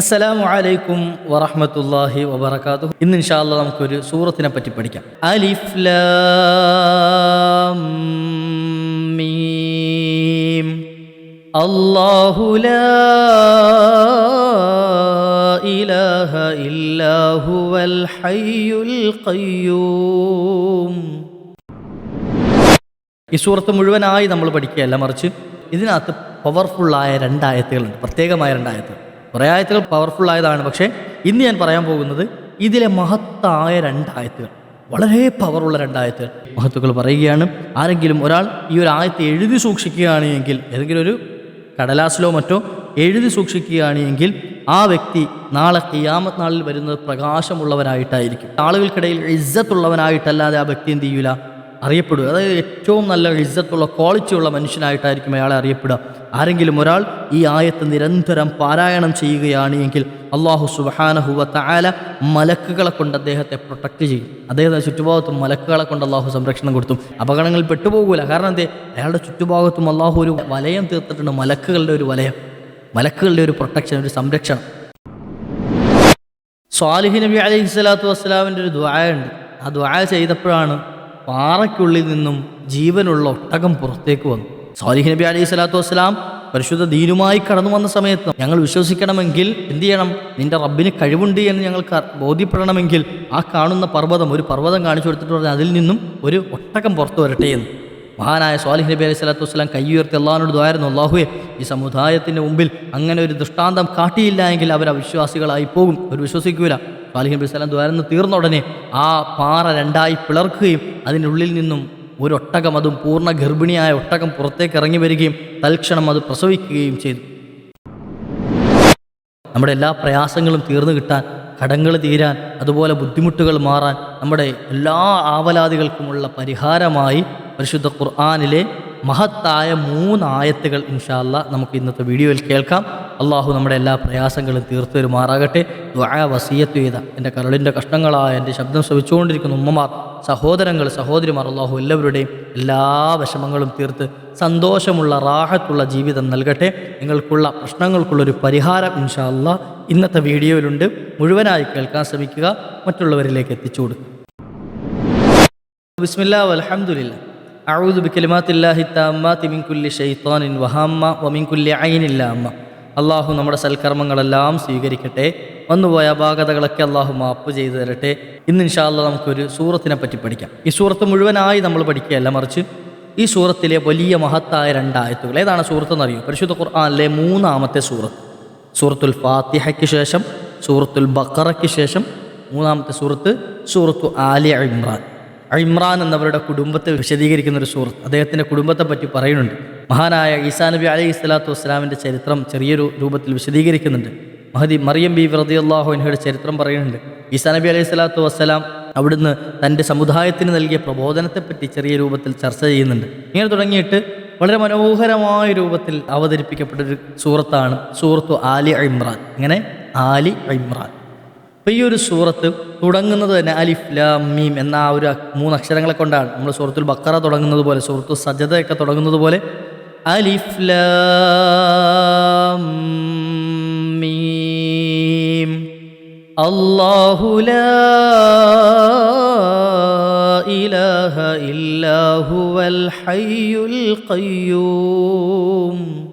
അസ്സലാമു അലൈക്കും വറഹ്മത്തുള്ളാഹി വബറകാതുഹു. ഇന്ന് ഇൻഷാല്ല നമുക്കൊരു സൂറത്തിനെ പറ്റി പഠിക്കാം. അലിഫ് ലാം മീം. അല്ലാഹു ലാ ഇലാഹ ഇല്ലാ ഹയ്യുൽ ഖയ്യൂം. ഈ സൂറത്ത് മുഴുവനായി നമ്മൾ പഠിക്കുകയല്ല മറിച്ച് ഇതിനകത്ത് പവർഫുള്ളായ രണ്ടായത്തുകളുണ്ട്. പ്രത്യേകമായ രണ്ടായത്തുകൾ. കുറേ ആയത്തുകൾ പവർഫുൾ ആയതാണ്. പക്ഷേ ഇന്ന് ഞാൻ പറയാൻ പോകുന്നത് ഇതിലെ മഹത്തായ രണ്ടായത്തുകൾ. വളരെ പവറുള്ള രണ്ടായത്തുകൾ. മഹത്തുക്കൾ പറയുകയാണ് ആരെങ്കിലും ഒരാൾ ഈ ഒരു ആയത്ത് എഴുതി സൂക്ഷിക്കുകയാണ് എങ്കിൽ ഏതെങ്കിലും ഒരു കടലാസിലോ മറ്റോ എഴുതി സൂക്ഷിക്കുകയാണ് എങ്കിൽ ആ വ്യക്തി നാളെ കിയാമത്ത് നാളിൽ വരുന്നത് പ്രകാശമുള്ളവനായിട്ടായിരിക്കും ആളുകൾക്കിടയിൽ ഇജ്ജത്തുള്ളവനായിട്ടല്ലാതെ ആ വ്യക്തി എന്ത് ചെയ്യൂല? അറിയപ്പെടുക. അതായത് ഏറ്റവും നല്ല ഇജ്ജത്തുള്ള ക്വാളിറ്റിയുള്ള മനുഷ്യനായിട്ടായിരിക്കും അയാളെ അറിയപ്പെടുക. ആരെങ്കിലും ഒരാൾ ഈ ആയത്ത് നിരന്തരം പാരായണം ചെയ്യുകയാണ് എങ്കിൽ അള്ളാഹു സുബാനഹുവ താല മലക്കുകളെ കൊണ്ട് അദ്ദേഹത്തെ പ്രൊട്ടക്റ്റ് ചെയ്യും. അദ്ദേഹത്തെ ചുറ്റുഭാഗത്തും മലക്കുകളെ കൊണ്ട് അള്ളാഹു സംരക്ഷണം കൊടുത്തു. അപകടങ്ങളിൽ പെട്ടുപോകൂല. കാരണം എന്തേ? അയാളുടെ ചുറ്റുഭാഗത്തും അള്ളാഹു ഒരു വലയം തീർത്തിട്ടുണ്ട്. മലക്കുകളുടെ ഒരു വലയം. മലക്കുകളുടെ ഒരു പ്രൊട്ടക്ഷൻ ഒരു സംരക്ഷണം. സ്വാലിഹി നബി അലൈഹി സ്വലാത്തു വസ്സലാമിന്റെ ഒരു ദ്വായ ഉണ്ട്. ആ ദ്വായ ചെയ്തപ്പോഴാണ് പാറയ്ക്കുള്ളിൽ നിന്നും ജീവനുള്ള ഒട്ടകം പുറത്തേക്ക് വന്നു. സാലിഹ് നബി അലൈഹി സ്വലാത്തു വസ്സലാം പരിശുദ്ധ ദീനുമായി കടന്നു വന്ന സമയത്ത് ഞങ്ങൾ വിശ്വസിക്കണമെങ്കിൽ എന്ത് ചെയ്യണം? നിന്റെ റബ്ബിന് കഴിവുണ്ട് എന്ന് ഞങ്ങൾക്ക് ബോധ്യപ്പെടണമെങ്കിൽ ആ കാണുന്ന പർവതം ഒരു പർവതം കാണിച്ചു കൊടുത്തിട്ട് പറഞ്ഞാൽ അതിൽ നിന്നും ഒരു ഒട്ടകം പുറത്തു വരട്ടെ എന്ന്. മഹാനായ സ്വാലിഹ് നബി അലൈഹി സ്വലാത്തു വസ്സലാം കൈയുയർത്തി അള്ളാഹിനോട് ദ്വാരുന്നു അള്ളാഹുവെ ഈ സമുദായത്തിന്റെ മുമ്പിൽ അങ്ങനെ ഒരു ദൃഷ്ടാന്തം കാട്ടിയില്ല എങ്കിൽ അവർ അവിശ്വാസികളായി പോകും. അവർ വിശ്വസിക്കൂല. സ്വാലിഹ് നബി സ്വലാം ദ്വാരന്ന് തീർന്ന ഉടനെ ആ പാറ രണ്ടായി പിളർക്കുകയും അതിനുള്ളിൽ നിന്നും ഒരു ഒട്ടകം അതും പൂർണ ഗർഭിണിയായ ഒട്ടകം പുറത്തേക്ക് ഇറങ്ങി വരികയും തൽക്ഷണം അത് പ്രസവിക്കുകയും ചെയ്തു. നമ്മുടെ എല്ലാ പ്രയാസങ്ങളും തീർന്നു കിട്ടാൻ കടങ്ങൾ തീരാൻ അതുപോലെ ബുദ്ധിമുട്ടുകൾ മാറാൻ നമ്മുടെ എല്ലാ ആവലാദികൾക്കുമുള്ള പരിഹാരമായി പരിശുദ്ധ ഖുർആാനിലെ മഹത്തായ മൂന്നായത്തുകൾ ഇൻഷാല്ല നമുക്ക് ഇന്നത്തെ വീഡിയോയിൽ കേൾക്കാം. അള്ളാഹു നമ്മുടെ എല്ലാ പ്രയാസങ്ങളും തീർത്തു വരുമാറാകട്ടെ ദ്വായ വസീയത്ത് ചെയ്ത എന്റെ കരളിന്റെ കഷ്ണങ്ങളായ എന്റെ ശബ്ദം ശ്രവിച്ചുകൊണ്ടിരിക്കുന്ന ഉമ്മമാർ സഹോദരങ്ങൾ സഹോദരിമാർ അള്ളാഹു എല്ലാവരുടെയും എല്ലാ വിഷമങ്ങളും തീർത്ത് സന്തോഷമുള്ള റാഹത്തുള്ള ജീവിതം നൽകട്ടെ. നിങ്ങൾക്കുള്ള പ്രശ്നങ്ങൾക്കുള്ളൊരു പരിഹാരം ഇൻഷാല്ല ഇന്നത്തെ വീഡിയോയിലുണ്ട്. മുഴുവനായി കേൾക്കാൻ ശ്രമിക്കുക. മറ്റുള്ളവരിലേക്ക് എത്തിച്ചു കൊടുക്കുക ബിസ്മില്ലാ അലഹമുല്ല അഊദു ബിക്കലിമാത്തില്ലാഹി താമ്മ മിൻ കുല്ലി ഷൈത്താനിൻ വഹാമ്മ വമിൻ കുല്ലി ഐനില്ലാമ്മ അള്ളാഹു നമ്മുടെ സൽക്കർമ്മങ്ങളെല്ലാം സ്വീകരിക്കട്ടെ. വന്നുപോയ അപാകതകളൊക്കെ അള്ളാഹു മാപ്പ് ചെയ്തു തരട്ടെ. ഇന്ന് ഇൻഷാല്ല നമുക്കൊരു സൂറത്തിനെ പറ്റി പഠിക്കാം. ഈ സൂറത്ത് മുഴുവനായി നമ്മൾ പഠിക്കുകയല്ല മറിച്ച് ഈ സൂറത്തിലെ വലിയ മഹത്തായ രണ്ടായത്തുകൾ. ഏതാണ് സൂറത്ത് എന്നറിയോ പരിശുദ്ധ ഖുർആാനിലെ മൂന്നാമത്തെ സൂറത്ത്. സൂറത്തുൽ ഫാത്തിഹയ്ക്ക് ശേഷം സൂറത്തുൽ ബക്കറയ്ക്ക് ശേഷം മൂന്നാമത്തെ സൂറത്ത് സൂറത്തു ആലി ഇമ്രാൻ. ഇമ്രാൻ എന്നവരുടെ കുടുംബത്തെ വിശദീകരിക്കുന്ന ഒരു സുഹൃത്ത് അദ്ദേഹത്തിന്റെ കുടുംബത്തെ പറ്റി പറയുന്നുണ്ട്. മഹാനായ ഈസാ നബി അലൈഹി സ്വലാത്തു വസ്സലാമിന്റെ ചരിത്രം ചെറിയൊരു രൂപത്തിൽ വിശദീകരിക്കുന്നുണ്ട്. മഹദി മറിയം ബി വ്രതി അൻഹയുടെ ചരിത്രം പറയുന്നുണ്ട്. ഈസാ നബി അലൈഹി സ്വലാത്തു വസ്സലാം അവിടുന്ന് തന്റെ സമുദായത്തിന് നൽകിയ പ്രബോധനത്തെപ്പറ്റി ചെറിയ രൂപത്തിൽ ചർച്ച ചെയ്യുന്നുണ്ട്. ഇങ്ങനെ തുടങ്ങിയിട്ട് വളരെ മനോഹരമായ രൂപത്തിൽ അവതരിപ്പിക്കപ്പെട്ട ഒരു സൂറത്താണ് സൂറത്തു ആലി ഇമ്രാൻ. ഇങ്ങനെ ആലി ഇമ്രാൻ. അപ്പോൾ ഈ ഒരു സൂറത്ത് തുടങ്ങുന്നത് തന്നെ അലിഫ് ലാം മീം എന്ന ആ ഒരു മൂന്ന് അക്ഷരങ്ങളെ കൊണ്ടാണ്. നമ്മൾ സൂറത്തുൽ ബക്കറ തുടങ്ങുന്നത് പോലെ സൂറത്തു സജദയൊക്കെ തുടങ്ങുന്നത് പോലെ. അലിഫ് ലാം മീം. അല്ലാഹു ലാ ഇലാഹ ഇല്ലാ ഹയ്യുൽ ഖയ്യൂം.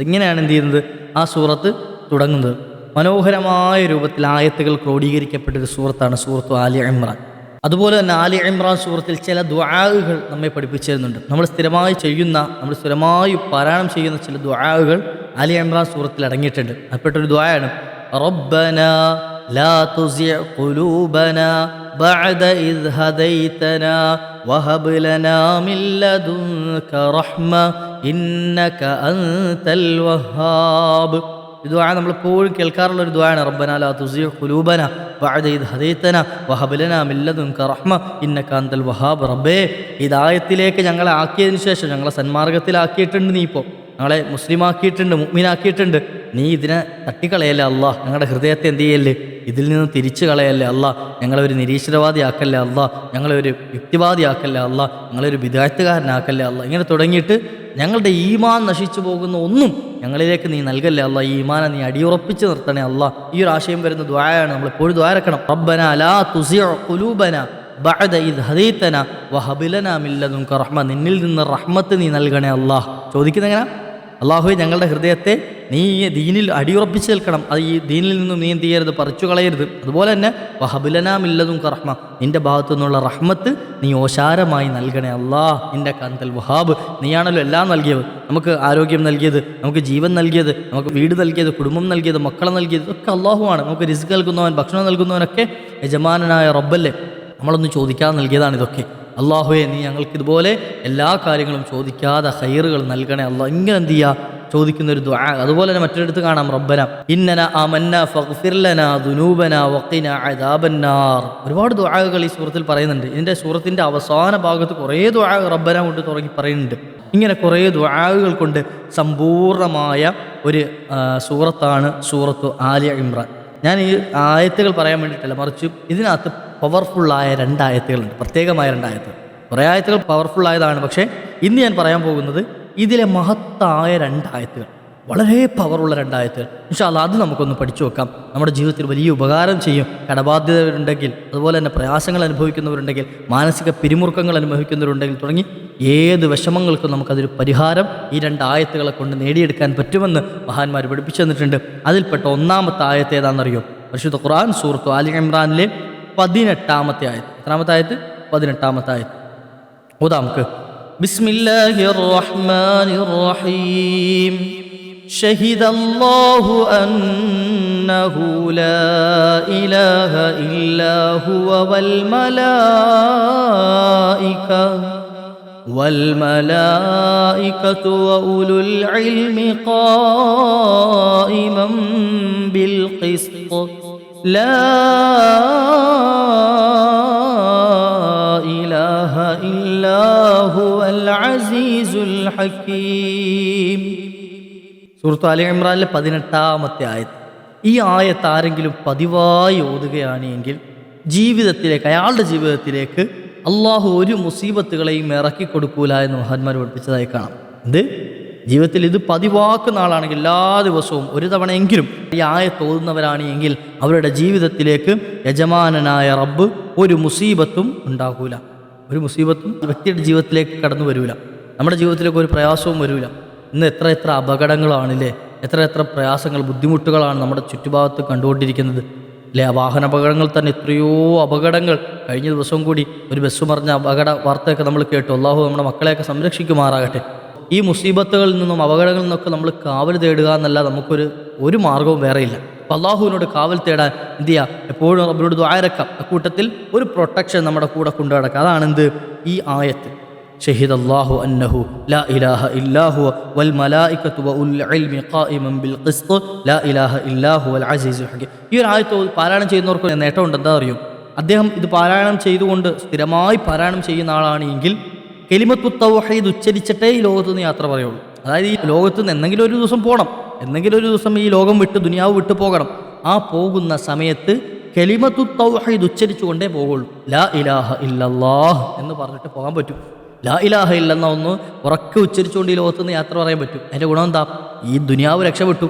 ഇങ്ങനെയാണ് എന്ത് ചെയ്യുന്നത്? ആ സൂറത്ത് തുടങ്ങുന്നത്. മനോഹരമായ രൂപത്തിൽ ആയത്തുകൾ ക്രോഡീകരിക്കപ്പെട്ട ഒരു സൂറത്താണ് സൂറത്ത് ആലി ഇമ്രാൻ അതുപോലെ തന്നെ ആലി ഇമ്രാൻ സൂറത്തിൽ ചില ദ്വാകൾ നമ്മെ പഠിപ്പിച്ചിരുന്നുണ്ട് നമ്മൾ സ്ഥിരമായി ചെയ്യുന്ന നമ്മൾ സ്ഥിരമായി പാരായണം ചെയ്യുന്ന ചില ദ്വാകൾ ആലി ഇമ്രാൻ സൂറത്തിൽ അടങ്ങിയിട്ടുണ്ട് അതിൽപ്പെട്ടൊരു ദ്വായാണ് ربنا لا تزع قلوبنا بعد إذ هديتنا وهب لنا من لدنك رحمة إنك أنت الوهاب ദുആ നമ്മളെപ്പോഴും കേൾക്കാറുള്ള ഒരു ദുആണ് റബ്ബന ലാ തുസിയ ഖുലൂബന വഅദൈദ് ഹദൈതന വഹബലന ലനാ മിൻ ലദുൻക റഹ്മ ഇന്നക അന്തൽ വഹാബ് റബ്ബേ. ഹിദായത്തിലേക്ക് ഞങ്ങളെ ആക്കിയതിനു ശേഷം ഞങ്ങളെ സന്മാർഗത്തിലാക്കിയിട്ടുണ്ട് നീ ഇപ്പോൾ ഞങ്ങളെ മുസ്ലിമാക്കിയിട്ടുണ്ട് മുഗ്മിനാക്കിയിട്ടുണ്ട് നീ ഇതിനെ തട്ടിക്കളയല്ലേ അല്ല ഞങ്ങളുടെ ഹൃദയത്തെ എന്ത് ചെയ്യല്ലേ? ഇതിൽ നിന്ന് തിരിച്ചു കളയല്ലേ അല്ല ഞങ്ങളെ ഒരു നിരീശ്വരവാദിയാക്കല്ലേ അല്ല ഞങ്ങളെ ഒരു യുക്തിവാദിയാക്കല്ലേ അല്ല ഞങ്ങളെ ഒരു വിദായത്തുകാരനാക്കല്ലേ അല്ല ഇങ്ങനെ തുടങ്ങിയിട്ട് ഞങ്ങളുടെ ഈമാൻ നശിച്ചു പോകുന്ന ഒന്നും ഞങ്ങളിലേക്ക് നീ നൽകല്ലേ അല്ല ഈ ഈമാനെ നീ അടിയുറപ്പിച്ച് നിർത്തണേ അല്ല ഈ ഒരു ആശയം വരുന്ന ദ്വായാണ് നമ്മൾ എപ്പോഴും ദ്വാരക്കണം റബ്ബന അലാ തുസിഉ ഖുലൂബന ബഅദ ഇദ് ഹദീതന വഹബ് ലനാ മിൻ ലദുൻക റഹ്മ. നിന്നിൽ നിന്ന് റഹ്മത്ത് നീ നൽകണേ അല്ലാഹ്. ചോദിക്കുന്നത് എങ്ങനെ അള്ളാഹുവെ ഞങ്ങളുടെ ഹൃദയത്തെ നീ ഈ ദീനിൽ അടിയുറപ്പിച്ച് നിൽക്കണം. അത് ഈ ദീനിൽ നിന്നും നീ എന്ത് ചെയ്യരുത്? പറിച്ചു കളയരുത്. അതുപോലെ തന്നെ വഹബുലനാമില്ലതും റഹ്മ നിന്റെ ഭാഗത്തു നിന്നുള്ള റഹ്മത്ത് നീ ഓശാരമായി നൽകണേ അള്ളാഹ് നിന്റെ കന്തൽ വഹാബ് നീയാണല്ലോ എല്ലാം നൽകിയത്. നമുക്ക് ആരോഗ്യം നൽകിയത് നമുക്ക് ജീവൻ നൽകിയത് നമുക്ക് വീട് നൽകിയത് കുടുംബം നൽകിയത് മക്കളെ നൽകിയത് ഒക്കെ അള്ളാഹുവാണ്. നമുക്ക് റിസ്ക് നൽകുന്നവൻ ഭക്ഷണം നൽകുന്നവനൊക്കെ യജമാനനായ റബ്ബല്ലേ? നമ്മളൊന്ന് ചോദിക്കാതെ നൽകിയതാണ് ഇതൊക്കെ. അള്ളാഹുവെ നീ ഞങ്ങൾക്ക് ഇതുപോലെ എല്ലാ കാര്യങ്ങളും ചോദിക്കാതെ ഹൈറുകൾ നൽകണേ. അള്ളാഹ് ഇങ്ങനെ എന്ത് ചെയ്യുക ചോദിക്കുന്ന ഒരു ദ്വാ അതുപോലെ തന്നെ മറ്റൊരിടത്ത് കാണാം റബ്ബന. ഇന്നന ആമന്ന ഫഗ്ഫിർ ലനാ ദുനൂബന വഖിന അദാബന്നാർ. ഒരുപാട് ദുആകൾ ഈ സൂറത്തിൽ പറയുന്നുണ്ട്. ഇതിന്റെ സൂറത്തിന്റെ അവസാന ഭാഗത്ത് കുറേ ദുആ റബ്ബന കൊണ്ട് തുടങ്ങി പറയുന്നുണ്ട്. ഇങ്ങനെ കുറേ ദുആകൾ കൊണ്ട് സമ്പൂർണമായ ഒരു സൂറത്താണ് സൂറത്തു ആലിയ ഇമ്രാൻ. ഞാൻ ഈ ആയത്തുകൾ പറയാൻ വേണ്ടിയിട്ടല്ല മറിച്ച് ഇതിനകത്ത് പവർഫുള്ളായ രണ്ടായത്തുകളുണ്ട് പ്രത്യേകമായ രണ്ടായത്ത് കുറേ ആയത്തുകൾ പവർഫുള്ളായതാണ് പക്ഷേ ഇന്ന് ഞാൻ പറയാൻ പോകുന്നത് ഇതിലെ മഹത്തായ രണ്ടായത്തുകൾ വളരെ പവറുള്ള രണ്ടായത്തുകൾ. ഇൻഷാല്ല അത് നമുക്കൊന്ന് പഠിച്ചു വെക്കാം. നമ്മുടെ ജീവിതത്തിൽ വലിയ ഉപകാരം ചെയ്യും. കടബാധ്യതരുണ്ടെങ്കിൽ അതുപോലെ തന്നെ പ്രയാസങ്ങൾ അനുഭവിക്കുന്നവരുണ്ടെങ്കിൽ മാനസിക പിരിമുറുക്കങ്ങൾ അനുഭവിക്കുന്നവരുണ്ടെങ്കിൽ തുടങ്ങി ഏത് വിഷമങ്ങൾക്കും നമുക്കതൊരു പരിഹാരം ഈ രണ്ട് ആയത്തുകളെ കൊണ്ട് നേടിയെടുക്കാൻ പറ്റുമെന്ന് മഹാന്മാർ പഠിപ്പിച്ചു തന്നിട്ടുണ്ട് അതിൽപ്പെട്ട ഒന്നാമത്തെ ആയത്ത് ഏതാണെന്നറിയോ പരിശുദ്ധ ഖുർആൻ സൂറത്തു ആലി ഇമ്രാനിലെ പതിനെട്ടാമത്തെ ആയത്ത് എത്രാമത്തെ ആയത്ത് പതിനെട്ടാമത്തെ ആയത്ത് ഓതാ നമുക്ക് ബിസ്മില്ലാഹിർ റഹ്മാനിർ റഹീം شهد الله أنه لا إله إلا هو والملائكة والملائكة وأولو العلم قائما بالقسط لا إله إلا هو العزيز الحكيم സുഹൃത്തു അലി ഇമ്രാനിലെ പതിനെട്ടാമത്തെ ആയത്ത് ഈ ആയത്ത് ആരെങ്കിലും പതിവായി ഓതുകയാണ് എങ്കിൽ ജീവിതത്തിലേക്ക് അയാളുടെ ജീവിതത്തിലേക്ക് അള്ളാഹു ഒരു മുസീബത്തുകളെയും ഇറക്കി കൊടുക്കൂല എന്ന് മഹാന്മാർ പഠിപ്പിച്ചതായി കാണാം. എന്ത്? ജീവിതത്തിൽ ഇത് പതിവാക്കുന്ന ആളാണെങ്കിൽ എല്ലാ ദിവസവും ഒരു തവണയെങ്കിലും ഈ ആയത്ത് ഓതുന്നവരാണ് എങ്കിൽ അവരുടെ ജീവിതത്തിലേക്ക് യജമാനനായ റബ്ബ് ഒരു മുസീബത്തും ഉണ്ടാകൂല. ഒരു മുസീബത്തും വ്യക്തിയുടെ ജീവിതത്തിലേക്ക് കടന്നു വരൂല. നമ്മുടെ ജീവിതത്തിലേക്ക് ഒരു പ്രയാസവും വരൂല. ഇന്ന് എത്ര എത്ര അപകടങ്ങളാണില്ലേ എത്ര എത്ര പ്രയാസങ്ങൾ ബുദ്ധിമുട്ടുകളാണ് നമ്മുടെ ചുറ്റുഭാഗത്ത് കണ്ടുകൊണ്ടിരിക്കുന്നത്. അല്ലേ? ആ വാഹനാപകടങ്ങൾ തന്നെ എത്രയോ അപകടങ്ങൾ. കഴിഞ്ഞ ദിവസവും കൂടി ഒരു ബസ് മറിഞ്ഞ അപകട വാർത്തയൊക്കെ നമ്മൾ കേട്ടു. അള്ളാഹു നമ്മുടെ മക്കളെയൊക്കെ സംരക്ഷിക്കുമാറാകട്ടെ. ഈ മുസീബത്തുകളിൽ നിന്നും അപകടങ്ങളിൽ നിന്നൊക്കെ നമ്മൾ കാവൽ തേടുക എന്നല്ല നമുക്കൊരു ഒരു മാർഗവും വേറെയില്ല അപ്പം അള്ളാഹുവിനോട് കാവൽ തേടാൻ എന്ത് ചെയ്യുക എപ്പോഴും റബ്ബിനോട് ദ്വാരക്കാം അക്കൂട്ടത്തിൽ ഒരു പ്രൊട്ടക്ഷൻ നമ്മുടെ കൂടെ കൊണ്ടു നടക്കുക അതാണ് എന്ത്? ഈ ആയത്ത്. ഷഹിദ് അള്ളാഹു അന്നഹു ലാ ഇലാഹ ഇല്ലാഹു വൽ മലായിക്കത്തു ലാ ഇലാഹ ഇല്ലാഹു വൽ അസീസ് ഈ ഒരു ആയത്ത് പാരായണം ചെയ്യുന്നവർക്ക് നേട്ടമുണ്ട് എന്താ അറിയോ? അദ്ദേഹം ഇത് പാരായണം ചെയ്തുകൊണ്ട് സ്ഥിരമായി പാരായണം ചെയ്യുന്ന ആളാണെങ്കിൽ കലിമത്തു കെലിമത്തു തൗഹീദ് ഉച്ചരിച്ചിട്ടേ ഈ ലോകത്ത് നിന്ന് യാത്ര പറയുള്ളൂ. അതായത് ഈ ലോകത്ത് നിന്ന് എന്തെങ്കിലും ഒരു ദിവസം പോകണം എന്തെങ്കിലും ഒരു ദിവസം ഈ ലോകം വിട്ട് ദുനിയാവ് വിട്ട് പോകണം. ആ പോകുന്ന സമയത്ത് കെലിമത്തു തൗഹീദ് ഉച്ചരിച്ചുകൊണ്ടേ പോകുള്ളൂ. ലാ ഇലാഹ ഇല്ലല്ലാഹ് എന്ന് പറഞ്ഞിട്ട് പോകാൻ പറ്റും. ലാ ഇലാഹ ഇല്ലെന്ന ഒന്ന് ഉറക്കെ ഉച്ചരിച്ചുകൊണ്ട് ഈ ലോകത്തുനിന്ന് യാത്ര പറയാൻ പറ്റും. അതിന്റെ ഗുണം എന്താ? ഈ ദുനിയാവ് രക്ഷപ്പെട്ടു.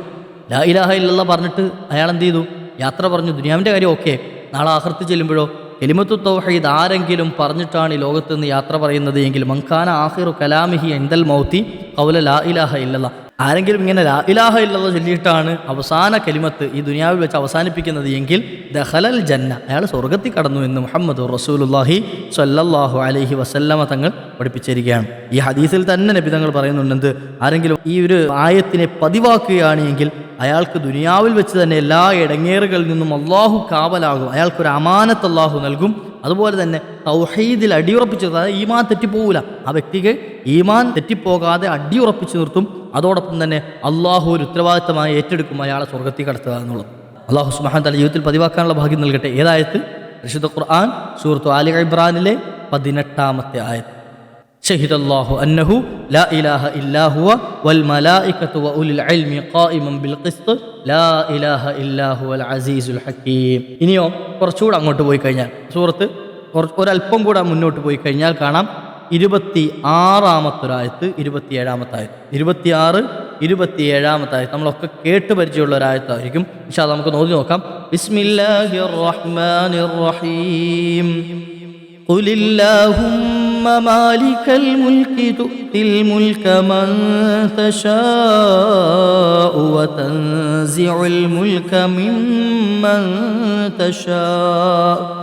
ലാ ഇലാഹ ഇല്ലെന്ന പറഞ്ഞിട്ട് അയാൾ എന്ത് ചെയ്തു യാത്ര പറഞ്ഞു. ദുനിയാവിന്റെ കാര്യം ഓക്കെ. നാളെ ആഹൃത്തി ചെല്ലുമ്പോഴോ? എലിമത്തു തൗഹീദ് ആരെങ്കിലും പറഞ്ഞിട്ടാണ് ഈ ലോകത്ത് നിന്ന് യാത്ര പറയുന്നത് എങ്കിൽ മങ്കാന ആഹിറു കലാമിഹി എന്തൽ മൗത്തി കൗല ലാ ഇലാഹ ഇല്ലല്ല. ആരെങ്കിലും ഇങ്ങനെ ലാ ഇലാഹ ഇല്ലല്ല ചൊല്ലിയിട്ടാണ് അവസാന കലിമത്ത് ഈ ദുനിയാവിൽ വെച്ച് അവസാനിപ്പിക്കുന്നത് എങ്കിൽ ദഹലൽ ജന്ന അയാൾ സ്വർഗത്തിൽ കടന്നു എന്ന് മുഹമ്മദ് റസൂലുല്ലാഹി സ്വല്ലല്ലാഹു അലൈഹി വസല്ലമ തങ്ങൾ പഠിപ്പിച്ചിരിക്കുകയാണ്. ഈ ഹദീസിൽ തന്നെ നബിതങ്ങൾ തങ്ങൾ പറയുന്നുണ്ട് ആരെങ്കിലും ഈ ഒരു ആയത്തിനെ പതിവാക്കുകയാണെങ്കിൽ അയാൾക്ക് ദുനിയാവിൽ വെച്ച് തന്നെ എല്ലാ ഇടങ്ങേറുകളിൽ നിന്നും അള്ളാഹു കാവലാകും. അയാൾക്കൊരു അമാനത്ത് അള്ളാഹു നൽകും. അതുപോലെ തന്നെ തൗഹീദിൽ അടിയുറപ്പിച്ചു അതായത് ഈമാൻ തെറ്റിപ്പോകൂല ആ വ്യക്തിക്ക് ഈമാൻ തെറ്റിപ്പോകാതെ അടിയുറപ്പിച്ചു നിർത്തും. അതോടൊപ്പം തന്നെ അള്ളാഹു ഒരു ഉത്തരവാദിത്തമായി ഏറ്റെടുക്കും അയാളെ സ്വർഗത്തിൽ കടത്തുക എന്നുള്ളത്. അള്ളാഹു സുബാൻ തല ജീവിതത്തിൽ പതിവാക്കാനുള്ള ഭാഗ്യം നൽകട്ടെ. ഏതായത്? പരിശുദ്ധ ഖുർആൻ സൂറത്തു ആലി ഇബ്രാനിലെ പതിനെട്ടാമത്തെ ആയത്ത്. شهد الله أنه لا إله إلا هو والملائكة وأولي العلم قائما بالقسط لا إله إلا هو العزيز الحكيم ഇനിയോ കുറച്ചുകൂടെ അങ്ങോട്ട് പോയി കഴിഞ്ഞാൽ സൂറത്ത് കുറച്ച് ഒരല്പം കൂടെ മുന്നോട്ട് പോയി കഴിഞ്ഞാൽ കാണാം ഇരുപത്തി ആറാമത്തൊരായത്ത് ഇരുപത്തിയേഴാമത്തെ ആയത്ത് ഇരുപത്തിയാറ് ഇരുപത്തിയേഴാമത്തെ ആയത്ത് നമ്മളൊക്കെ കേട്ട് പരിചയമുള്ള ഒരായത്തായിരിക്കും പക്ഷേ അത് നമുക്ക് നോക്കി നോക്കാം ബിസ്മില്ലാഹിർ റഹ്മാനിർ റഹീം قل اللهم مالك الملك تؤتي الملك من تشاء وتنزع الملك ممن تشاء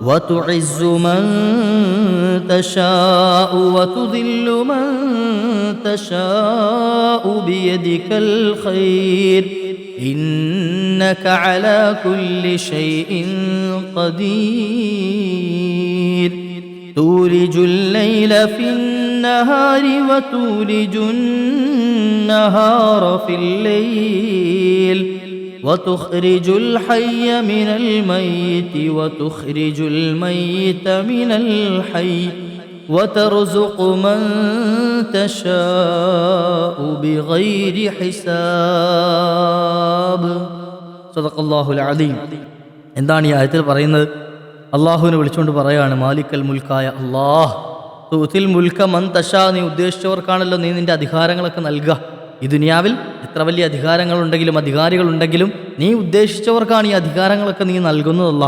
وتعز من تشاء وتذل من تشاء بيدك الخير. إنك على كل شيء قدير. تولج الليل في النهار وتولج النهار في الليل وتخرج الحي من الميت وتخرج الميت من الحي وترزق من تشاء بغير حساب صدق الله العظيم എന്താണ് ഈ ആയത്തിൽ പറയുന്നത് അള്ളാഹുവിനെ വിളിച്ചുകൊണ്ട് പറയുകയാണ് മാലിക്കൽ മുൽക്കായ അള്ളാഹ് തൂത്തിൽ മുൽക്ക മൻ തശാ നീ ഉദ്ദേശിച്ചവർക്കാണല്ലോ നീ നിന്റെ അധികാരങ്ങളൊക്കെ നൽകുക ഈ ദുനിയാവിൽ എത്ര വലിയ അധികാരങ്ങളുണ്ടെങ്കിലും അധികാരികളുണ്ടെങ്കിലും നീ ഉദ്ദേശിച്ചവർക്കാണ് ഈ അധികാരങ്ങളൊക്കെ നീ നൽകുന്നതല്ല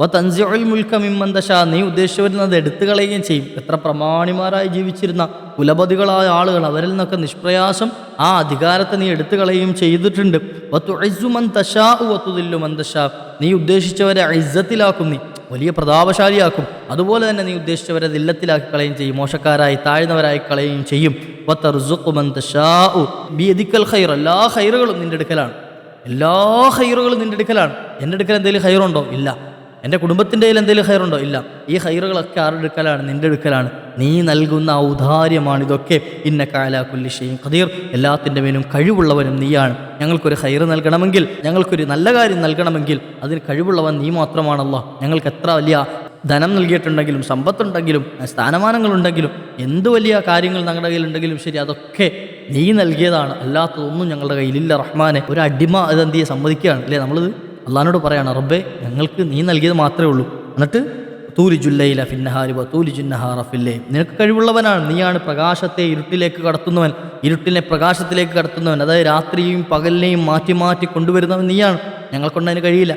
വ തൻസിഉൽ മുൽക്ക മിമ്മന്തശ നീ ഉദ്ദേശിച്ചവരുന്നത് എടുത്തു കളയുകയും ചെയ്യും. എത്ര പ്രമാണിമാരായി ജീവിച്ചിരുന്ന കുലപതികളായ ആളുകൾ അവരിൽ നിന്നൊക്കെ നിഷ്പ്രയാസം ആ അധികാരത്തെ നീ എടുത്തു കളയുകയും ചെയ്തിട്ടുണ്ട്. വത്തുഇസ്സുമൻ തശാ വത്തുദില്ലു മന്തശാ നീ ഉദ്ദേശിച്ചവരെ ഐസത്തിലാക്കും നീ. വലിയ പ്രതാപശാലിയാക്കും. അതുപോലെ തന്നെ നീ ഉദ്ദേശിച്ചവരെ ദില്ലത്തിലാക്കി കളയും ചെയ്യും. മോശക്കാരായി താഴ്ന്നവരായി കളയുകയും ചെയ്യും. ഖൈർ. എല്ലാ ഖൈറുകളും നിന്റെ അടുക്കലാണ്. എല്ലാ ഹൈറുകളും നിന്റെ അടുക്കലാണ്. എന്റെ അടുക്കൽ എന്തെങ്കിലും ഹൈറുണ്ടോ ഇല്ല. എന്റെ കുടുംബത്തിന്റെ കയ്യിൽ എന്തെങ്കിലും ഹൈറുണ്ടോ ഇല്ല. ഈ ഹൈറുകളൊക്കെ ആരുടെ എടുക്കലാണ്? നിന്റെ എടുക്കലാണ്. നീ നൽകുന്ന ഔദാര്യമാണ് ഇതൊക്കെ. ഇന്ന കാല കുല്ലിശയും ഖദീർ. എല്ലാത്തിന്റെ മേലും കഴിവുള്ളവനും നീയാണ്. ഞങ്ങൾക്കൊരു ഹൈറ് നൽകണമെങ്കിൽ ഞങ്ങൾക്കൊരു നല്ല കാര്യം നൽകണമെങ്കിൽ അതിന് കഴിവുള്ളവൻ നീ മാത്രമാണല്ലോ. ഞങ്ങൾക്ക് എത്ര വലിയ ധനം നൽകിയിട്ടുണ്ടെങ്കിലും സമ്പത്തുണ്ടെങ്കിലും സ്ഥാനമാനങ്ങളുണ്ടെങ്കിലും എന്ത് വലിയ കാര്യങ്ങൾ ഞങ്ങളുടെ കയ്യിലുണ്ടെങ്കിലും ശരി അതൊക്കെ നീ നൽകിയതാണ്. അല്ലാത്തതൊന്നും ഞങ്ങളുടെ കയ്യിലില്ല റഹ്മാനെ. ഒരു അടിമ അതെന്ത് ചെയ്യുക സമ്മതിക്കുകയാണ്? അല്ലേ നമ്മളിത് അള്ളഹാനോട് പറയാണ് റബ്ബെ ഞങ്ങൾക്ക് നീ നൽകിയത് മാത്രമേ ഉള്ളൂ. എന്നിട്ട് തൂലി തൂലിജുല്ലയില ഫിന്നഹാരി തൂലിജുന്നഹാറഫില്ലേ നിനക്ക് കഴിവുള്ളവനാണ് നീയാണ് പ്രകാശത്തെ ഇരുട്ടിലേക്ക് കടത്തുന്നവൻ. ഇരുട്ടിനെ പ്രകാശത്തിലേക്ക് കടത്തുന്നവൻ അതായത് രാത്രിയും പകലിനെയും മാറ്റി മാറ്റി കൊണ്ടുവരുന്നവൻ നീയാണ്. ഞങ്ങളെക്കൊണ്ട് അതിന് കഴിയില്ല.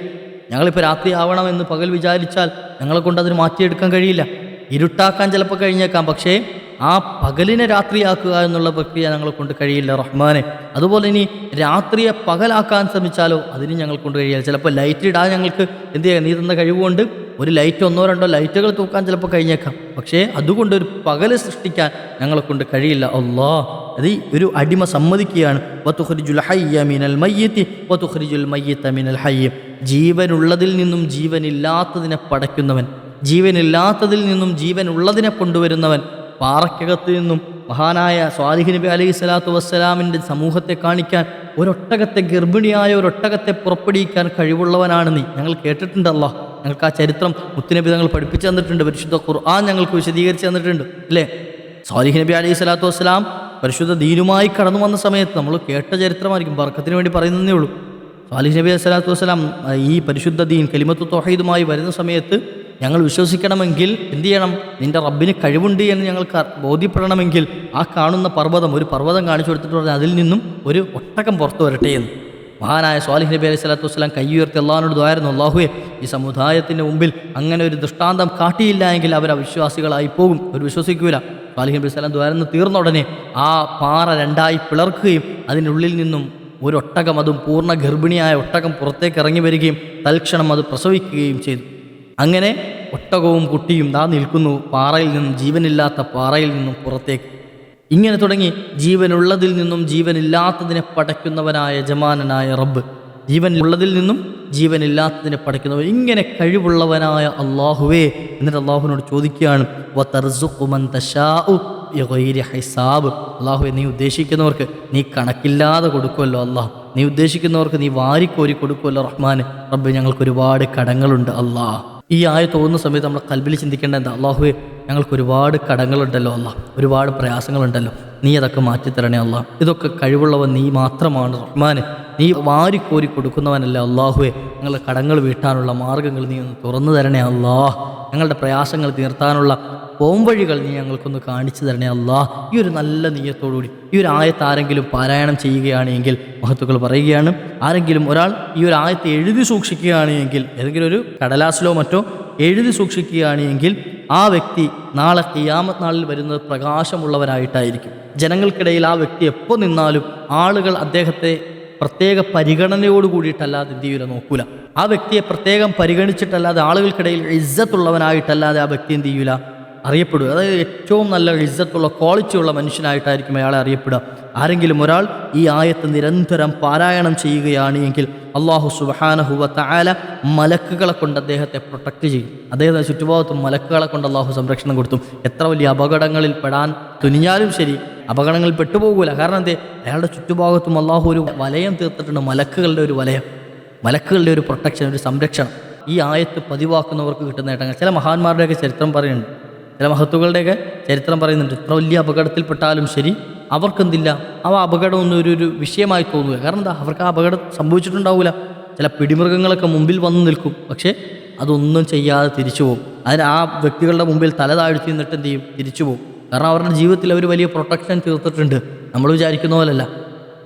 ഞങ്ങളിപ്പോൾ രാത്രി ആവണമെന്ന് പകൽ വിചാരിച്ചാൽ ഞങ്ങളെക്കൊണ്ട് അതിന് മാറ്റിയെടുക്കാൻ കഴിയില്ല. ഇരുട്ടാക്കാൻ ചിലപ്പോൾ കഴിഞ്ഞേക്കാം പക്ഷേ ആ പകലിനെ രാത്രിയാക്കുക എന്നുള്ള പ്രക്രിയ ഞങ്ങളെ കൊണ്ട് കഴിയില്ല റഹ്മാനെ. അതുപോലെ ഇനി രാത്രിയെ പകലാക്കാൻ ശ്രമിച്ചാലോ അതിന് ഞങ്ങൾ കൊണ്ട് കഴിയില്ല. ചിലപ്പോൾ ലൈറ്റ് ഇടാൻ ഞങ്ങൾക്ക് എന്ത് ചെയ്യാം? നീ തന്ന കഴിവുകൊണ്ട് ഒരു ലൈറ്റ് ഒന്നോ രണ്ടോ ലൈറ്റുകൾ തൂക്കാൻ ചിലപ്പോൾ കഴിഞ്ഞേക്കാം. പക്ഷേ അതുകൊണ്ട് ഒരു പകൽ സൃഷ്ടിക്കാൻ ഞങ്ങളെ കൊണ്ട് കഴിയില്ല. അള്ളാ അത് ഒരു അടിമ സമ്മതിക്കുകയാണ്. വത്തുഹരിജുൽ ഹയ്യ മിനൽ മയ്യത്തി വത്തുഹരിജുൽ മയ്യത്ത മിനൽ ഹയ്യ. ജീവനുള്ളതിൽ നിന്നും ജീവനില്ലാത്തതിനെ പടയ്ക്കുന്നവൻ ജീവനില്ലാത്തതിൽ നിന്നും ജീവനുള്ളതിനെ കൊണ്ടുവരുന്നവൻ പാറയ്ക്കകത്ത് നിന്നും മഹാനായ സ്വാലിഹ് നബി അലൈഹി സ്വലാത്തു വസ്സലാമിന്റെ സമൂഹത്തെ കാണിക്കാൻ ഒരൊട്ടകത്തെ ഗർഭിണിയായ ഒരൊട്ടകത്തെ പുറപ്പെടുവിക്കാൻ കഴിവുള്ളവനാണ് നീ. ഞങ്ങൾ കേട്ടിട്ടുണ്ടല്ലോ ഞങ്ങൾക്ക് ആ ചരിത്രം മുത്തുനബി ഞങ്ങൾ പഠിപ്പിച്ചു തന്നിട്ടുണ്ട്. പരിശുദ്ധ ഖുർആൻ ഞങ്ങൾക്ക് വിശദീകരിച്ചു തന്നിട്ടുണ്ട്. അല്ലേ? സ്വാലിഹ് നബി അലൈഹി സ്വലാത്തു വസ്സലാം പരിശുദ്ധ ദീനുമായി കടന്നു വന്ന സമയത്ത് നമ്മൾ കേട്ട ചരിത്രമായിരിക്കും. ബർക്കത്തിന് വേണ്ടി പറയുന്നതേ ഉള്ളൂ. സ്വാലിഹ് നബി അലൈഹി സ്വലാത്തു വസ്സലാം ഈ പരിശുദ്ധ ദീൻ കലിമത്തു തൊഹീദുമായി വരുന്ന സമയത്ത് ഞങ്ങൾ വിശ്വസിക്കണമെങ്കിൽ എന്തു ചെയ്യണം? നിന്റെ റബ്ബിന് കഴിവുണ്ട് എന്ന് ഞങ്ങൾക്ക് ബോധ്യപ്പെടണമെങ്കിൽ ആ കാണുന്ന പർവതം ഒരു പർവതം കാണിച്ചു കൊടുത്തിട്ട് പറഞ്ഞാൽ അതിൽ നിന്നും ഒരു ഒട്ടകം പുറത്തു വരട്ടെ എന്ന്. മഹാനായ സ്വാലിഹ് നബി അലൈഹി സ്വലാത്തു വസ്സലാം കൈ ഉയർത്തി അള്ളഹാനോട് ദ്വാരുന്നു അള്ളാഹുവെ ഈ സമുദായത്തിന്റെ മുമ്പിൽ അങ്ങനെ ഒരു ദൃഷ്ടാന്തം കാട്ടിയില്ല എങ്കിൽ അവർ അവിശ്വാസികളായി പോകും. അവർ വിശ്വസിക്കൂല. സ്വാലിഹ് നബി സ്വലാം ദ്വാരുന്ന് തീർന്ന ഉടനെ ആ പാറ രണ്ടായി പിളർക്കുകയും അതിനുള്ളിൽ നിന്നും ഒരു അതും പൂർണ ഗർഭിണിയായ ഒട്ടകം പുറത്തേക്ക് ഇറങ്ങി വരികയും തൽക്ഷണം അത് പ്രസവിക്കുകയും ചെയ്തു. അങ്ങനെ ഒട്ടകവും കുട്ടിയും ദാ നിൽക്കുന്നു പാറയിൽ നിന്നും ജീവനില്ലാത്ത പാറയിൽ നിന്നും പുറത്തേക്ക്. ഇങ്ങനെ തുടങ്ങി ജീവനുള്ളതിൽ നിന്നും ജീവനില്ലാത്തതിനെ പടയ്ക്കുന്നവനായ ജമാനനായ റബ്ബ്. ജീവൻ ഉള്ളതിൽ നിന്നും ജീവനില്ലാത്തതിനെ പടയ്ക്കുന്നവൻ. ഇങ്ങനെ കഴിവുള്ളവനായ അള്ളാഹുവേ എന്നിട്ട് അള്ളാഹുവിനോട് ചോദിക്കുകയാണ് "വതർസുഖു ഹൈസാബ്. തശാഉ ബിഗൈരി ഹിസാബ് അള്ളാഹു നീ ഉദ്ദേശിക്കുന്നവർക്ക് നീ കണക്കില്ലാതെ കൊടുക്കുമല്ലോ അള്ളാഹ് നീ ഉദ്ദേശിക്കുന്നവർക്ക് നീ വാരിക്കോരി കൊടുക്കുമല്ലോ റഹ്മാൻ റബ്ബ് ഞങ്ങൾക്ക് ഒരുപാട് കടങ്ങളുണ്ട് അള്ളാഹ് ഈ ആയ തോന്നുന്ന സമയത്ത് നമ്മൾ കൽബിൽ ചിന്തിക്കേണ്ട എന്താ? അള്ളാഹുവെ ഞങ്ങൾക്ക് ഒരുപാട് കടങ്ങളുണ്ടല്ലോ അള്ളാഹ് ഒരുപാട് പ്രയാസങ്ങളുണ്ടല്ലോ. നീ അതൊക്കെ മാറ്റിത്തരണേ അള്ളാഹ് ഇതൊക്കെ കഴിവുള്ളവൻ നീ മാത്രമാണ് റഹ്മാൻ നീ വാരിക്കോരി കൊടുക്കുന്നവനല്ല അള്ളാഹുവെ ഞങ്ങളുടെ കടങ്ങൾ വീട്ടാനുള്ള മാർഗങ്ങൾ നീ ഒന്ന് തുറന്നു തരണേ അള്ളാഹ് ഞങ്ങളുടെ പ്രയാസങ്ങൾ തീർത്താനുള്ള പോംവഴികൾ നീ ഞങ്ങൾക്കൊന്ന് കാണിച്ചു തരണേ അല്ലാ. ഈ ഒരു നല്ല നീയത്തോടുകൂടി ഈ ഒരു ആയത്ത് ആരെങ്കിലും പാരായണം ചെയ്യുകയാണെങ്കിൽ മഹത്തുക്കൾ പറയുകയാണ് ആരെങ്കിലും ഒരാൾ ഈ ഒരു ആയത്ത് എഴുതി സൂക്ഷിക്കുകയാണെങ്കിൽ ഏതെങ്കിലും ഒരു കടലാസിലോ മറ്റോ എഴുതി സൂക്ഷിക്കുകയാണെങ്കിൽ ആ വ്യക്തി നാളെ കിയാമത്ത് നാളിൽ വരുന്നത് പ്രകാശമുള്ളവരായിട്ടായിരിക്കും. ജനങ്ങൾക്കിടയിൽ ആ വ്യക്തി എപ്പോൾ നിന്നാലും ആളുകൾ അദ്ദേഹത്തെ പ്രത്യേക പരിഗണനയോട് കൂടിയിട്ടല്ലാതെ എന്ത് ചെയ്യൂല നോക്കൂല. ആ വ്യക്തിയെ പ്രത്യേകം പരിഗണിച്ചിട്ടല്ലാതെ ആളുകൾക്കിടയിൽ ഇജ്ജത്തുള്ളവനായിട്ടല്ലാതെ ആ വ്യക്തി എന്ത് ചെയ്യൂല അറിയപ്പെടുക. അതായത് ഏറ്റവും നല്ല ഇജ്ജത്തുള്ള ക്വാളിറ്റിയുള്ള മനുഷ്യനായിട്ടായിരിക്കും അയാളെ അറിയപ്പെടുക. ആരെങ്കിലും ഒരാൾ ഈ ആയത്ത് നിരന്തരം പാരായണം ചെയ്യുകയാണ് എങ്കിൽ അള്ളാഹു സുബാനഹുവ താല മലക്കുകളെ കൊണ്ട് അദ്ദേഹത്തെ പ്രൊട്ടക്റ്റ് ചെയ്യും. അദ്ദേഹത്തിന് ചുറ്റുഭാഗത്തും മലക്കുകളെ കൊണ്ട് അള്ളാഹു സംരക്ഷണം കൊടുത്തു. എത്ര വലിയ അപകടങ്ങളിൽ പെടാൻ തുനിഞ്ഞാലും ശരി അപകടങ്ങളിൽ പെട്ടുപോകൂല. കാരണം എന്തേ? അയാളുടെ ചുറ്റുഭാഗത്തും അള്ളാഹു ഒരു വലയം തീർത്തിട്ടുണ്ട്. മലക്കുകളുടെ ഒരു വലയം. മലക്കുകളുടെ ഒരു പ്രൊട്ടക്ഷൻ ഒരു സംരക്ഷണം. ഈ ആയത്ത് പതിവാക്കുന്നവർക്ക് കിട്ടുന്ന നേട്ടങ്ങൾ. ചില മഹാന്മാരുടെയൊക്കെ ചരിത്രം പറയുന്നുണ്ട്. ചില മഹത്തുക്കളുടെയൊക്കെ ചരിത്രം പറയുന്നുണ്ട് ഇത്ര വലിയ അപകടത്തിൽപ്പെട്ടാലും ശരി അവർക്കെന്തില്ല? ആ അപകടമൊന്നും ഒരു ഒരു വിഷയമായി തോന്നുക. കാരണം എന്താ? അവർക്ക് ആ അപകടം സംഭവിച്ചിട്ടുണ്ടാവില്ല ചില പിടിമൃഗങ്ങളൊക്കെ മുമ്പിൽ വന്ന് നിൽക്കും. പക്ഷേ അതൊന്നും ചെയ്യാതെ തിരിച്ചു പോകും. അതിന് ആ വ്യക്തികളുടെ മുമ്പിൽ തല താഴ്ത്തി നിന്നിട്ട് എന്ത് ചെയ്യും? തിരിച്ചു പോകും. കാരണം അവരുടെ ജീവിതത്തിൽ അവർ വലിയ പ്രൊട്ടക്ഷൻ തീർത്തിട്ടുണ്ട്. നമ്മൾ വിചാരിക്കുന്ന പോലല്ല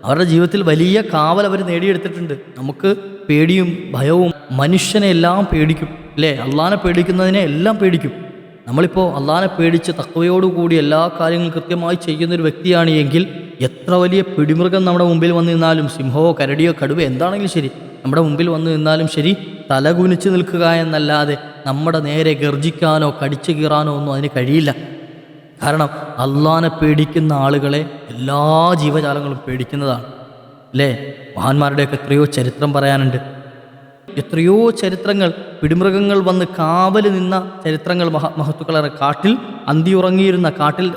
അവരുടെ ജീവിതത്തിൽ വലിയ കാവൽ അവർ നേടിയെടുത്തിട്ടുണ്ട്. നമുക്ക് പേടിയും ഭയവും മനുഷ്യനെ എല്ലാം പേടിക്കും. അല്ലേ? അള്ളാനെ പേടിക്കുന്നതിനെ എല്ലാം പേടിക്കും. നമ്മളിപ്പോൾ അള്ളാനെ പേടിച്ച് തക്കവയോടുകൂടി എല്ലാ കാര്യങ്ങളും കൃത്യമായി ചെയ്യുന്നൊരു വ്യക്തിയാണ് എങ്കിൽ എത്ര വലിയ പിടിമൃഗം നമ്മുടെ മുമ്പിൽ വന്നു നിന്നാലും സിംഹമോ കരടിയോ കടുവോ എന്താണെങ്കിലും ശരി. നമ്മുടെ മുമ്പിൽ വന്നു നിന്നാലും ശരി തലകുനിച്ച് നിൽക്കുക എന്നല്ലാതെ നമ്മുടെ നേരെ ഗർജിക്കാനോ കടിച്ചു കീറാനോ ഒന്നും അതിന് കഴിയില്ല. കാരണം അള്ളാനെ പേടിക്കുന്ന ആളുകളെ എല്ലാ ജീവജാലങ്ങളും പേടിക്കുന്നതാണ്. അല്ലേ? മഹാന്മാരുടെയൊക്കെ എത്രയോ ചരിത്രം പറയാനുണ്ട്. എത്രയോ ചരിത്രങ്ങൾ പിടിമൃഗങ്ങൾ വന്ന് കാവൽ നിന്ന ചരിത്രങ്ങൾ മഹ മഹത്തുക്കളുടെ കാട്ടിൽ അന്തിയുറങ്ങിയിരുന്ന കാട്ടിൽ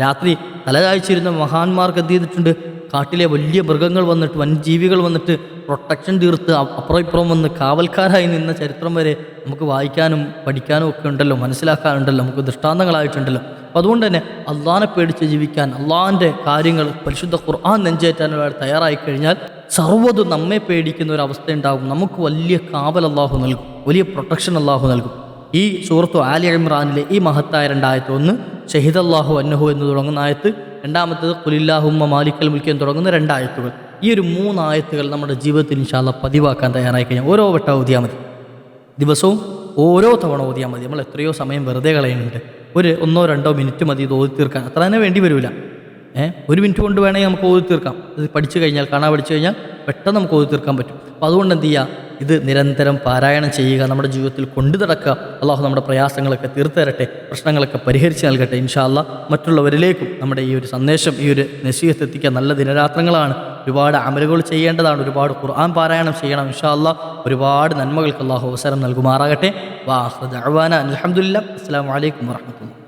രാത്രി തലതാഴ്ചയിരുന്ന മഹാന്മാർക്ക് എന്ത് ചെയ്തിട്ടുണ്ട്? കാട്ടിലെ വലിയ മൃഗങ്ങൾ വന്നിട്ട് വന്യജീവികൾ വന്നിട്ട് പ്രൊട്ടക്ഷൻ തീർത്ത് അപ്പുറം ഇപ്പുറം വന്ന് കാവൽക്കാരായി നിന്ന ചരിത്രം വരെ നമുക്ക് വായിക്കാനും പഠിക്കാനും ഒക്കെ ഉണ്ടല്ലോ മനസ്സിലാക്കാനുണ്ടല്ലോ നമുക്ക് ദൃഷ്ടാന്തങ്ങളായിട്ടുണ്ടല്ലോ. അപ്പം അതുകൊണ്ട് തന്നെ അള്ളാഹാനെ പേടിച്ച് ജീവിക്കാൻ അള്ളാഹാന്റെ കാര്യങ്ങൾ പരിശുദ്ധ ഖുർആൻ നെഞ്ചേറ്റാൻ ഒരാൾ തയ്യാറായി കഴിഞ്ഞാൽ സർവതും നമ്മെ പേടിക്കുന്ന ഒരു അവസ്ഥ ഉണ്ടാകും. നമുക്ക് വലിയ കാവൽ അള്ളാഹു നൽകും വലിയ പ്രൊട്ടക്ഷൻ അള്ളാഹു നൽകും. ഈ സൂറത്തു ആലി ഇമ്രാനിലെ ഈ മഹത്തായ രണ്ടായത്ത് ഒന്ന് ഷഹിദ് അള്ളാഹു അന്നഹു എന്ന് തുടങ്ങുന്ന ആയത്ത് രണ്ടാമത്തേത് കുലില്ലാഹുമ്മ മാലിക്കൽ മുൽക്കി എന്ന് തുടങ്ങുന്ന രണ്ടായത്തുകൾ. ഈ ഒരു മൂന്നായത്തുകൾ നമ്മുടെ ജീവിതത്തിൽ ഇൻഷാല്ല പതിവാക്കാൻ തയ്യാറായി കഴിഞ്ഞാൽ ഓരോ വട്ടം ഓതിയാൽ മതി. ദിവസവും ഓരോ തവണ ഓതിയാൽ മതി. നമ്മൾ എത്രയോ സമയം വെറുതെ കളയുന്നുണ്ട്. ഒരു ഒന്നോ രണ്ടോ മിനിറ്റ് മതി ഇത് ഓതി തീർക്കാൻ. അത്ര തന്നെ വേണ്ടി വരില്ല ഏഹ് ഒരു മിനിറ്റ് കൊണ്ട് വേണമെങ്കിൽ നമുക്ക് ഓതി തീർക്കാം. ഇത് പഠിച്ചു കഴിഞ്ഞാൽ കാണാൻ പഠിച്ചു കഴിഞ്ഞാൽ പെട്ടെന്ന് നമുക്ക് ഓതി തീർക്കാൻ പറ്റും. അപ്പോൾ അതുകൊണ്ട് എന്ത് ചെയ്യുക ഇത് നിരന്തരം പാരായണം ചെയ്യുക നമ്മുടെ ജീവിതത്തിൽ കൊണ്ടു നടക്കുക. അള്ളാഹു നമ്മുടെ പ്രയാസങ്ങളൊക്കെ തീർത്തു തരട്ടെ പ്രശ്നങ്ങളൊക്കെ പരിഹരിച്ച് നൽകട്ടെ. ഇൻഷാല്ല മറ്റുള്ളവരിലേക്കും നമ്മുടെ ഈ ഒരു സന്ദേശം ഈ ഒരു നസീഹത്ത് എത്തിക്കാൻ നല്ല ദിനരാത്രങ്ങളാണ്. ഒരുപാട് അമലുകൾ ചെയ്യേണ്ടതാണ്. ഒരുപാട് ഖുർആൻ പാരായണം ചെയ്യണം. ഇൻഷാ ഒരുപാട് നന്മകൾക്ക് അള്ളാഹു അവസരം നൽകുമാറാകട്ടെ. വാഹ് അലഹമുല്ല അസ്സാം വലൈക്കും വാഹമത്തുള്ള